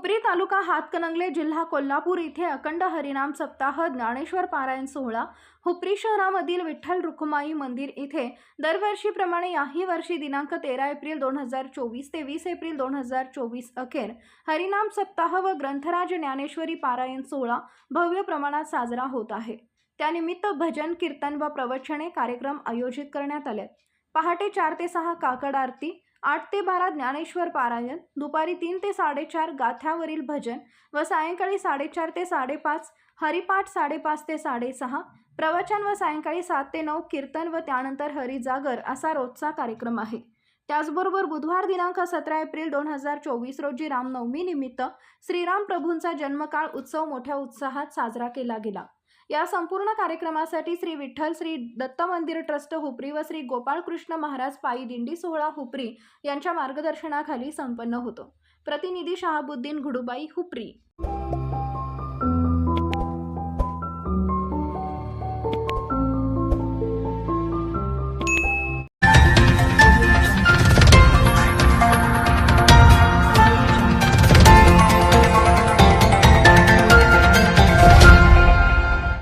हुपरी तालुका हातकणंगले जिल्हा कोल्हापूर इथे अखंड हरिनाम सप्ताह ज्ञानेश्वर पारायण सोहळा. हुपरी शहरामधील विठ्ठल रुखुमाई मंदिर इथे दरवर्षीप्रमाणे याही वर्षी दिनांक तेरा एप्रिल दोन हजार चोवीस ते वीस एप्रिल दोन हजार चोवीस अखेर हरिनाम सप्ताह व ग्रंथराज ज्ञानेश्वरी पारायण सोहळा भव्य प्रमाणात साजरा होत आहे. त्यानिमित्त भजन कीर्तन व प्रवचने कार्यक्रम आयोजित करण्यात आले. पहाटे चार ते सहा काकड आरती आठ ते बारा ज्ञानेश्वर पारायण दुपारी तीन ते साडेचार गाथ्यावरील भजन व सायंकाळी साडेचार ते साडेपाच हरिपाठ साडेपाच ते साडेसहा प्रवचन व सायंकाळी सात ते नऊ कीर्तन व त्यानंतर हरिजागर असा रोजचा कार्यक्रम आहे. त्याचबरोबर बुधवार दिनांक सतरा एप्रिल दोन हजार चोवीस रोजी रामनवमी निमित्त श्रीराम प्रभूंचा जन्मकाळ उत्सव मोठ्या उत्साहात साजरा केला गेला. या संपूर्ण कार्यक्रमासाठी श्री विठ्ठल श्री दत्त मंदिर ट्रस्ट हुपरी व श्री गोपाळकृष्ण महाराज पायी दिंडी सोहळा हुपरी यांच्या मार्गदर्शनाखाली संपन्न होतो. प्रतिनिधी शहाबुद्दीन घुडुबाई हुपरी.